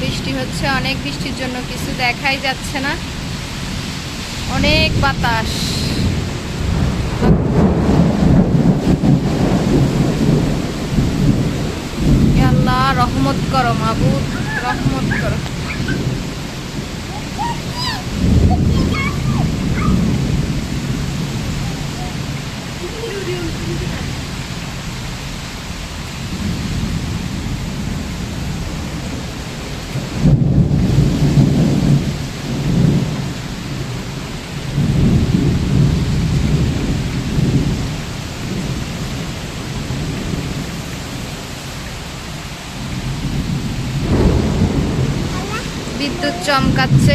বৃষ্টি হচ্ছে, অনেক বৃষ্টির জন্য কিছু দেখাই যাচ্ছে না। অনেক বাতাস। আল্লাহ, রহমত করো মাবুদ, রহমত করো। বিদ্যুৎ চমকাচ্ছে।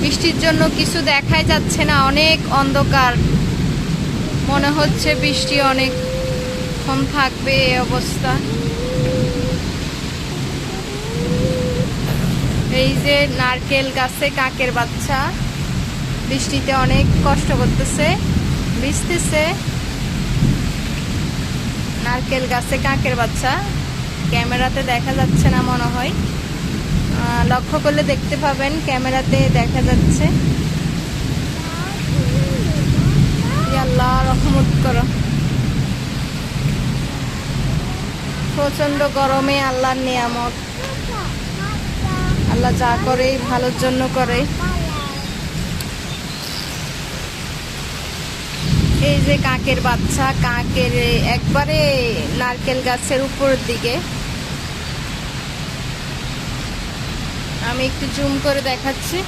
বৃষ্টির জন্য কিছু দেখাই যাচ্ছে না, অনেক অন্ধকার। মনে হচ্ছে বৃষ্টি অনেকক্ষণ থাকবে এই অবস্থা। এই যে নারকেল গাছে কাকের বাচ্চা। বৃষ্টিতে অনেক কষ্ট করতেছে, ভিজতেছে। নারকেল গাছে কাকের বাচ্চা, ক্যামেরাতে দেখা যাচ্ছে না মনে হয়। লক্ষ্য করলে দেখতে পাবেন, ক্যামেরাতে দেখা যাচ্ছে। আল্লাহ রহমত করো। প্রচণ্ড গরমে আল্লাহর নিয়ামত। আল্লাহ যা করে, ভালোর জন্য করে। এই যে কাকের বাচ্চা, কাকের একবারে নারকেল গাছের উপর দিকে। আমি একটু জুম করে দেখাচ্ছি।